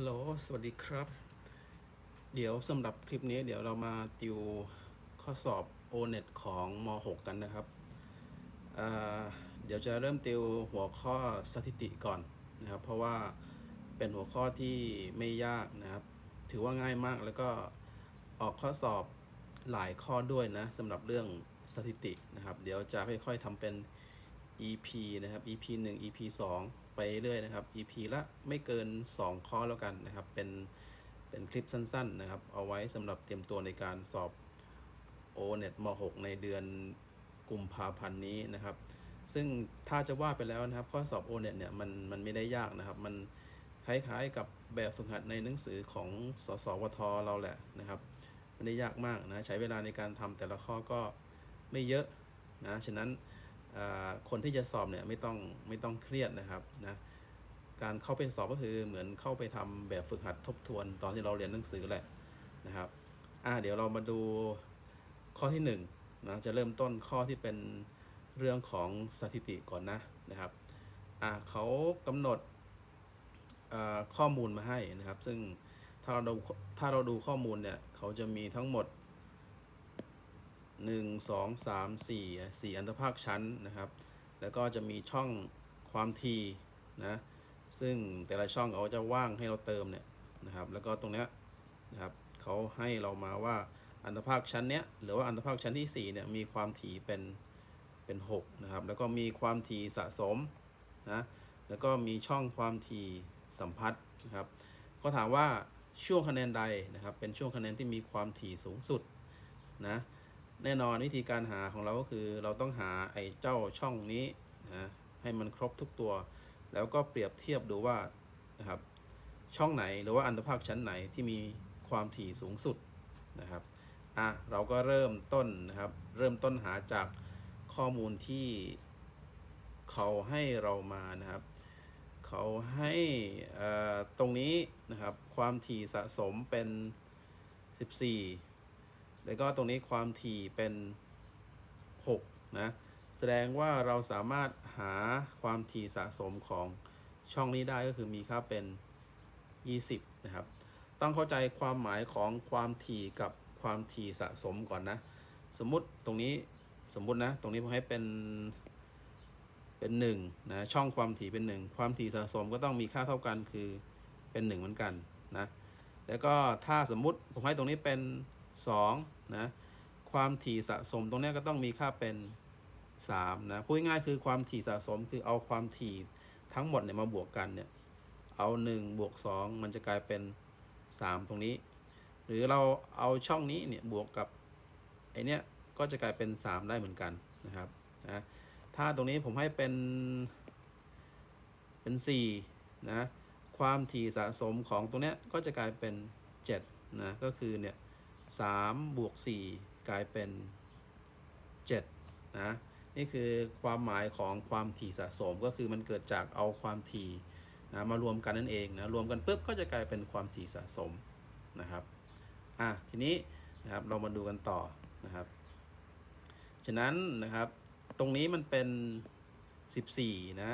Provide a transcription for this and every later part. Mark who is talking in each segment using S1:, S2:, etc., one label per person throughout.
S1: ฮัลโหล สวัสดีครับ เดี๋ยวสำหรับคลิปนี้เดี๋ยวเรามาติวข้อสอบ O-NET ของม .6 กันนะครับ เดี๋ยวจะเริ่มติวหัวข้อสถิติก่อนนะครับ เพราะว่าเป็นหัวข้อที่ไม่ยากนะครับ ถือว่าง่ายมากแล้วก็ออกข้อสอบหลายข้อด้วยนะสำหรับเรื่องสถิตินะครับ เดี๋ยวจะค่อยๆทำเป็น EP นะครับ EP 1 EP 2 ไปเรื่อยนะครับ EP ละไม่เกิน 2 ข้อแล้วกันนะครับ เป็นเป็นคลิปสั้นๆนะครับ เอาไว้สำหรับเตรียมตัวในการสอบ O-NET ม .6 ในเดือนกุมภาพันธ์นี้นะครับ ซึ่งถ้าจะว่าไปแล้วนะครับ ข้อสอบ O-NET เนี่ยมันมันไม่ได้ยากนะครับ มันคล้ายๆกับแบบฝึกหัดในหนังสือของสสวทเราแหละนะครับไม่ได้ยากมากนะ ใช้เวลาในการทำแต่ละข้อก็ไม่เยอะนะ ฉะนั้น คนที่จะสอบเนี่ยไม่ต้องไม่ต้องเครียดนะครับนะการเข้าไปสอบก็คือเหมือนเข้าไปทำแบบฝึกหัดทบทวน ตอนที่เราเรียนหนังสือแหละนะครับอ่าเดี๋ยวเรามาดูข้อที่1นงนะจะเริ่มต้นข้อที่เป็นเรื่องของสถิติก่อนนะนะครับอ่าเขากำหนดข้อมูลมาให้นะครับ ซึ่งถ้าเราดูถ้าเราดูข้อมูลเนี่ยเขาจะมีทั้งหมด 1 2 3 4 4 อันตภาคชั้นนะครับ แล้วก็จะมีช่องความถีนะซึ่งแต่ละช่องเขาจะว่างให้เราเติมเนี่ยนะครับ แล้วก็ตรงเนี้ยนะครับเขาให้เรามาว่าอันตภาคชั้นเนี้ยหรือว่าอันตภาคชั้นที่4เนี่ยมีความถี่เป็นเป็น6นะครับแล้วก็มีความถี่สะสมนะแล้วก็มีช่องความถี่สัมพัทธ์นะครับ ก็ถามว่าช่วงคะแนนใดนะครับ เป็นช่วงคะแนนที่มีความถี่สูงสุดนะ แน่นอนวิธีการหาของเราก็คือเราต้องหาไอ้เจ้าช่องนี้นะให้มันครบทุกตัว แล้วก็เปรียบเทียบดูว่านะครับช่องไหนหรือว่าอันตภาคชั้นไหนที่มีความถี่สูงสุดนะครับอะเราก็เริ่มต้นนะครับ เริ่มต้นหาจากข้อมูลที่เขาให้เรามานะครับ เขาให้อ่อตรงนี้นะครับความถี่สะสมเป็น 14 แล้วก็ตรงนี้ความถี่เป็น6นะแสดงว่าเราสามารถหาความถี่สะสมของช่องนี้ได้ก็คือมีค่าเป็น 20 นะครับ ต้องเข้าใจความหมายของความถี่กับความถี่สะสมก่อนนะ สมมุติตรงนี้สมมุตินะ ตรงนี้ผมให้เป็นเป็น1นะช่องความถี่เป็น 1 ความถี่สะสมก็ต้องมีค่าเท่ากันคือเป็น 1 เหมือนกันนะแล้วก็ถ้าสมมุติผมให้ตรงนี้เป็น 2นะความถี่สะสมตรงนี้ก็ต้องมีค่าเป็น3นะพูดง่ายคือความถี่สะสมคือเอาความถี่ทั้งหมดเนี่ยมาบวกกันเนี่ยเอา 1 บวก 2 มันจะกลายเป็น 3 ตรงนี้ หรือเราเอาช่องนี้เนี่ยบวกกับไอเนี้ยก็จะกลายเป็น 3 ได้เหมือนกันนะครับนะถ้าตรงนี้ผมให้เป็นเป็น4นะความถี่สะสมของตรงเนี้ยก็จะกลายเป็น7นะก็คือเนี่ย 3บวก4กลายเป็น7นะนี่คือความหมายของความถี่สะสมก็คือมันเกิดจากเอาความถี่นะมารวมกันนั่นเองนะรวมกันปุ๊บก็จะกลายเป็นความถี่สะสมนะครับอะทีนี้นะครับเรามาดูกันต่อนะครับ ฉะนั้นนะครับตรงนี้มันเป็น 14นะ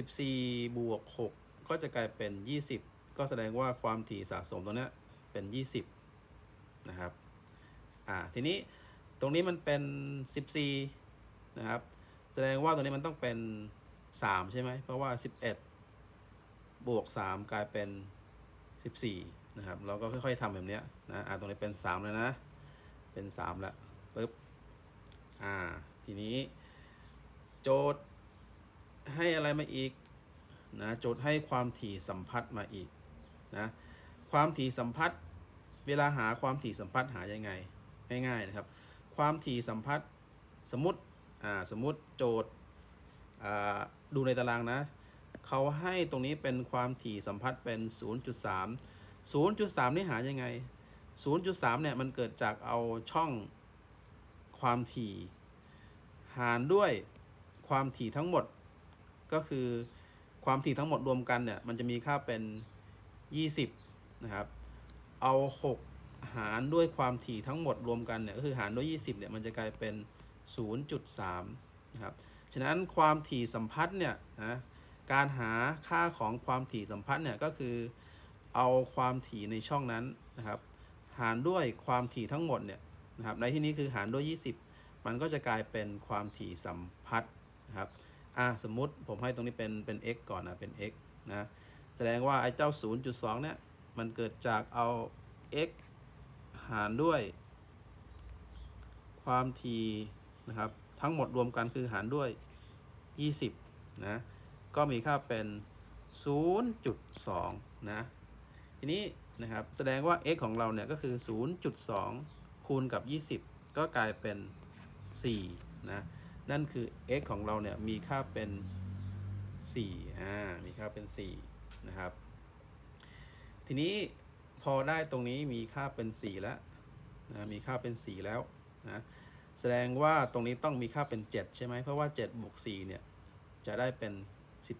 S1: 14บวก6ก็จะกลายเป็น 20 ก็แสดงว่าความถี่สะสมตรงนี้เป็น 20 นะครับอ่าทีนี้ตรงนี้มันเป็น 14 นะครับ แสดงว่าตรงนี้มันต้องเป็น 3 ใช่ไหม เพราะว่า 11 บวก 3 กลายเป็น 14 นะครับ เราก็ค่อยๆทำแบบเนี้ยนะอ่าตรงนี้เป็น 3 แล้วนะ เป็น 3 แล้วปึ๊บอ่าทีนี้ โจทย์ให้อะไรมาอีกนะโจทย์ให้ความถี่สัมพัทธ์มาอีกนะความถี่สัมพัทธ์ เวลาหาความถี่สัมพัทธ์หายังไงง่ายๆนะครับ ความถี่สัมพัทธ์สมมติอ่าสมมติโจทย์อ่าดูในตารางนะเขาให้ตรงนี้เป็นความถี่สัมพัทธ์เป็น 0.3 0.3 นี่หายังไง 0.3 เนี่ยมันเกิดจากเอาช่องความถี่ หารด้วยความถี่ทั้งหมดก็คือความถี่ทั้งหมดรวมกันเนี่ยมันจะมีค่าเป็น 20 นะครับ เอา6หารด้วยความถี่ทั้งหมดรวมกันเนี่ยก็คือหารด้วย 20เนี่ยมันจะกลายเป็น 0.3นะครับฉะนั้นความถี่สัมพัทธ์เนี่ยนะการหาค่าของความถี่สัมพัทธ์เนี่ยก็คือเอาความถี่ในช่องนั้นนะครับหารด้วยความถี่ทั้งหมดเนี่ยนะครับในที่นี้คือหารด้วย 20 มันก็จะกลายเป็นความถี่สัมพัทธ์นะครับอะสมมุติผมให้ตรงนี้เป็นเป็น x ก่อนนะเป็น x นะแสดงว่าไอ้เจ้า 0.2เนี่ย มันเกิดจากเอา x หารด้วย ความถี่นะครับ ทั้งหมดรวมกันคือหารด้วย 20 นะ ก็มีค่าเป็น 0.2 นะ ทีนี้นะครับ แสดงว่า x ของเราเนี่ยก็คือ 0.2 คูณกับ 20 ก็กลายเป็น 4 นะ นั่นคือ x ของเราเนี่ยมีค่าเป็น4อ่า มีค่าเป็น 4 นะครับ ทีนี้พอได้ตรงนี้มีค่าเป็น4แล้วนะมีค่าเป็น4แล้วนะแสดงว่าตรงนี้ต้องมีค่าเป็น 7 ใช่ไหมเพราะว่า7บวก4เนี่ยจะได้เป็น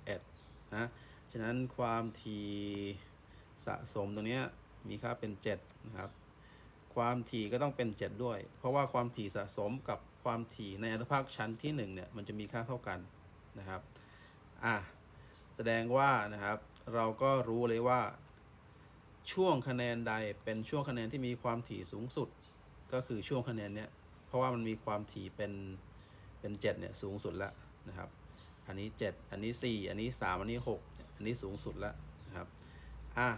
S1: 11นะฉะนั้นความถี่สะสมตรงนี้มีค่าเป็น7นะครับความถี่ก็ต้องเป็น 7 ด้วย เพราะว่าความถี่สะสมกับความถี่ในอนุภาคชั้นที่1เนี่ยมันจะมีค่าเท่ากันนะครับอะแสดงว่านะครับเราก็รู้เลยว่า ช่วงคะแนนใดเป็นช่วงคะแนนที่มีความถี่สูงสุด ก็คือช่วงคะแนนเนี้ยเพราะว่ามันมีความถี่เป็นเป็น7เนี่ยสูงสุดแล้วนะครับ อันนี้ 7 อันนี้ 4 อันนี้ 3 อันนี้ 6 อันนี้สูงสุดแล้วนะครับอะ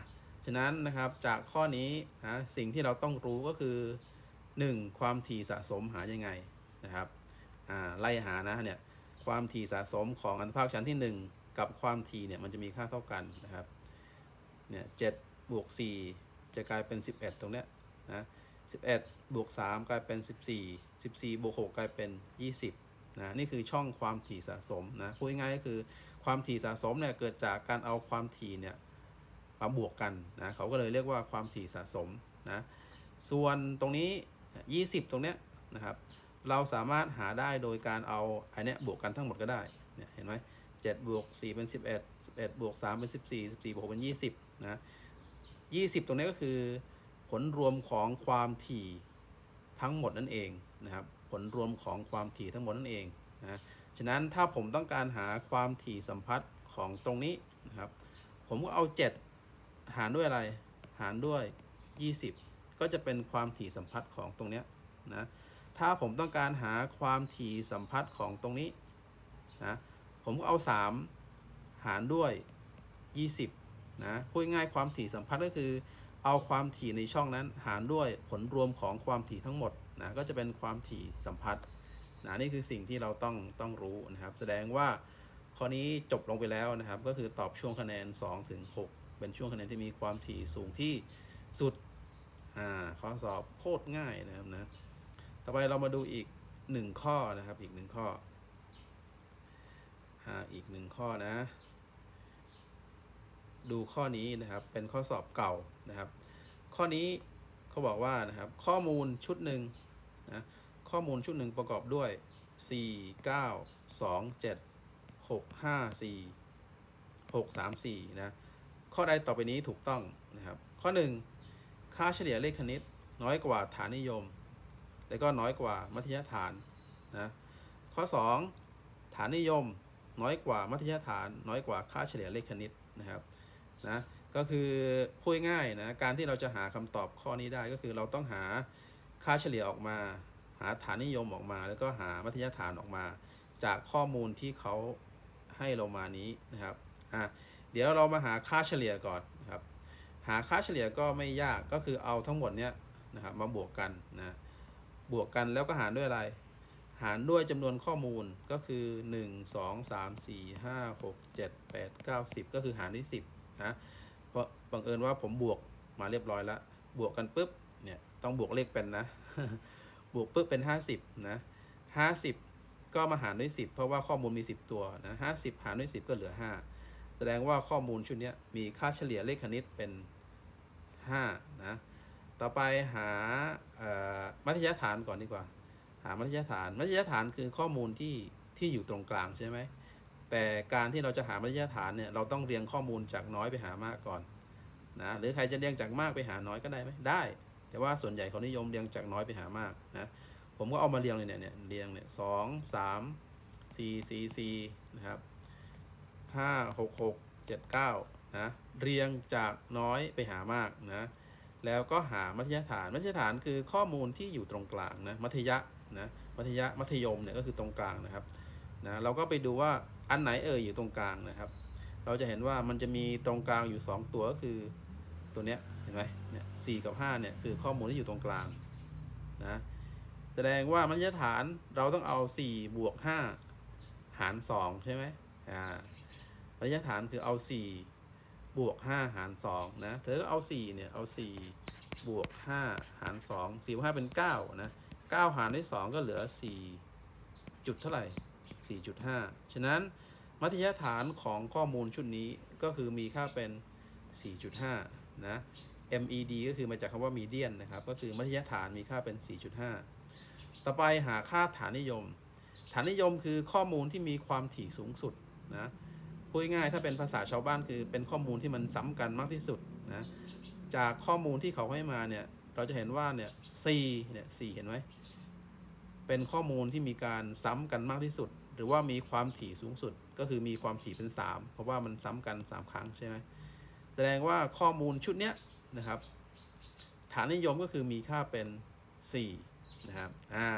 S1: ฉะนั้นนะครับจากข้อนี้นะสิ่งที่เราต้องรู้ก็คือ 1. ความถี่สะสมหายังไงนะครับอ่าไล่หานะเนี่ยความถี่สะสมของอนุภาคชั้นที่ 1 กับความถี่เนี่ยมันจะมีค่าเท่ากันนะครับเนี่ยเจ็ด บวก 4 จะกลายเป็น 11 ตรงเนี้ยนะ11 บวก 3 กลายเป็น 14 14 บวก 6 กลายเป็น 20 นะ นี่คือช่องความถี่สะสมนะพูดง่ายๆก็คือความถี่สะสมเนี่ยเกิดจากการเอาความถี่เนี่ยมาบวกกันนะเขาก็เลยเรียกว่าความถี่สะสมนะส่วนตรงนี้ 20 ตรงเนี้ยนะครับเราสามารถหาได้โดยการเอาอันเนี้ยบวกกันทั้งหมดก็ได้เนี่ยเห็นไหม7บวก4เป็น 11 11บวก3เป็น 14 14บวก6เป็น 20นะ 20 ตรงนี้ก็คือ ผลรวมของความถี่ทั้งหมดนั่นเองนะครับ ผลรวมของความถี่ทั้งหมดนั่นเองนะฉะนั้นถ้าผมต้องการหาความถี่สัมพัทธ์ของตรงนี้นะครับ ผมก็เอา 7 หารด้วยอะไร หารด้วย 20 ก็จะเป็นความถี่สัมพัทธ์ของตรงเนี้ยนะถ้าผมต้องการหาความถี่สัมพัทธ์ของตรงนี้นะผมก็เอา 3 หารด้วย 20 นะพูดง่ายความถี่สัมพัทธ์ก็คือ เอาความถี่ในช่องนั้นหารด้วยผลรวมของความถี่ทั้งหมดนะก็จะเป็นความถี่สัมพัทธ์นะนี่คือสิ่งที่เราต้องต้องรู้นะครับ แสดงว่าข้อนี้จบลงไปแล้วนะครับ ก็คือตอบช่วงคะแนน2ถึง6เป็นช่วงคะแนนที่มีความถี่สูงที่สุดอ่าข้อสอบโคตรง่ายนะครับนะต่อไปเรามาดูอีกหนึ่งข้อนะครับอีกหนึ่งข้ออ่าอีกหนึ่งข้อนะ ดูข้อนี้นะครับ เป็นข้อสอบเก่านะครับ ข้อนี้เขาบอกว่านะครับ ข้อมูลชุดหนึ่งนะข้อมูลชุดหนึ่งประกอบด้วย 4 9 2 7 6 5 4 6 3 4 นะ ข้อใดต่อไปนี้ถูกต้องนะครับ ข้อ 1 ค่าเฉลี่ยเลขคณิตน้อยกว่าฐานนิยม แล้วก็น้อยกว่ามัธยฐานนะข้อ 2 ฐานนิยมน้อยกว่ามัธยฐาน น้อยกว่าค่าเฉลี่ยเลขคณิตนะครับ นะก็คือพูดง่ายนะการที่เราจะหาคำตอบข้อนี้ได้ก็คือเราต้องหาค่าเฉลี่ยออกมา หาฐานนิยมออกมา แล้วก็หามัธยฐานออกมา จากข้อมูลที่เขาให้เรามานี้นะครับอะเดี๋ยวเรามาหาค่าเฉลี่ยก่อนครับหาค่าเฉลี่ยก็ไม่ยากก็คือเอาทั้งหมดเนี้ยนะครับมาบวกกันนะบวกกันแล้วก็หารด้วยอะไรหารด้วยจำนวนข้อมูลก็คือ 1 2 3 4 5 6 7 8 9 10 ก็คือหารด้วย 10 นะเพราะบังเอิญว่าผมบวกมาเรียบร้อยแล้ว บวกกันปุ๊บเนี่ยต้องบวกเลขเป็นนะ บวกปุ๊บเป็น 50นะ50 ก็มาหารด้วย 10 เพราะว่าข้อมูลมี 10 ตัวนะ50 หารด้วย 10 ก็เหลือ 5 แสดงว่าข้อมูลชุดนี้มีค่าเฉลี่ยเลขคณิตเป็น5นะต่อไปหามัธยฐานก่อนดีกว่า หามัธยฐาน มัธยฐานคือข้อมูลที่ที่อยู่ตรงกลางใช่ไหม แต่การที่เราจะหามัธยฐานเนี่ยเราต้องเรียงข้อมูลจากน้อยไปหามากก่อนนะหรือใครจะเรียงจากมากไปหาน้อยก็ได้ไหมได้ แต่ว่าส่วนใหญ่เขานิยมเรียงจากน้อยไปหามากนะผมก็เอามาเรียงเลยเนี่ยเนี่ยเรียงเนี่ยสองสามสี่สี่สี่นะครับห้าหกหกเจ็ดเก้านะเรียงจากน้อยไปหามากนะแล้วก็หามัธยฐาน มัธยฐานคือข้อมูลที่อยู่ตรงกลางนะมัธยะนะมัธยะมัธยมเนี่ยก็คือตรงกลางนะครับนะเราก็ไปดูว่า อันไหนเอ่ยอยู่ตรงกลางนะครับ เราจะเห็นว่ามันจะมีตรงกลางอยู่ 2 ตัวก็คือตัวเนี้ยเห็นไหมเนี่ยสกับ5เนี่ยคือข้อมูลที่อยู่ตรงกลางนะแสดงว่ามัธยฐานเราต้องเอา 4 บวก 5 หาร 2 ใช่ไหมอ่ามัธยฐานคือเอา 4 บวก 5 หาร 2 นะ เธอก็เอา 4 เนี่ย เอา 4 บวก 5 หาร 2 4บวก5เป็น 9 นะ 9 หารด้วย 2 ก็เหลือ 4 จุดเท่าไหร่ 4.5 ฉะนั้นมัธยฐานของข้อมูลชุดนี้ก็คือมีค่าเป็น 4.5 นะ MED ก็คือมาจากคำว่า median นะครับ ก็คือมัธยฐานมีค่าเป็น 4.5 ต่อไปหาค่าฐานนิยม ฐานนิยมคือข้อมูลที่มีความถี่สูงสุดนะพูดง่ายๆถ้าเป็นภาษาชาวบ้านคือเป็นข้อมูลที่มันซ้ำกันมากที่สุดนะจากข้อมูลที่เขาให้มาเนี่ยเราจะเห็นว่าเนี่ย C เนี่ย C เห็นไหม เป็นข้อมูลที่มีการซ้ำกันมากที่สุด หรือว่ามีความถี่สูงสุดก็คือมีความถี่เป็น 3 เพราะว่ามันซ้ำกัน 3 ครั้งใช่ไหมแสดงว่าข้อมูลชุดนี้นะครับ ฐานนิยมก็คือมีค่าเป็น 4 นะครับอ่า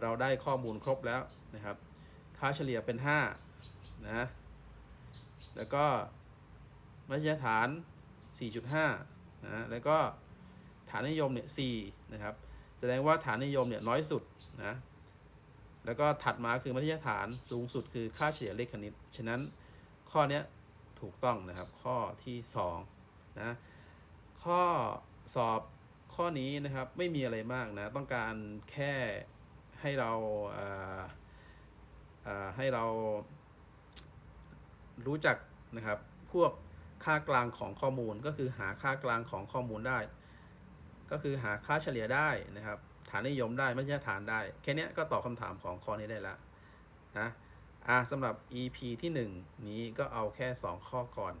S1: เราได้ข้อมูลครบแล้วนะครับ ค่าเฉลี่ยเป็น 5 นะ แล้วก็มัธยฐาน 4.5 นะ แล้วก็ฐานนิยมเนี่ย4นะครับ แสดงว่าฐานนิยมเนี่ยน้อยสุดนะแล้วก็ถัดมาคือมัธยฐานสูงสุดคือค่าเฉลี่ยเลขคณิต ฉะนั้นข้อนี้ถูกต้องนะครับข้อที่2นะข้อสอบข้อนี้นะครับไม่มีอะไรมากนะต้องการแค่ให้เราเให้เรารู้จักนะครับพวกค่ากลางของข้อมูลก็คือหาค่ากลางของข้อมูลได้ ก็คือหาค่าเฉลี่ยได้นะครับ ฐานนิยมได้ไม่ใช่ฐานได้ แค่นี้ก็ตอบคำถามของข้อนี้ได้ละนะอะสำหรับ EP ที่ 1 นี้ก็เอาแค่ 2 ข้อก่อน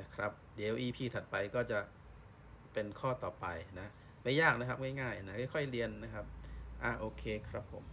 S1: นะครับ เดี๋ยว EP ถัดไปก็จะเป็นข้อต่อไปนะ ไม่ยากนะครับง่ายๆนะค่อยๆเรียนนะครับ อะโอเคครับผม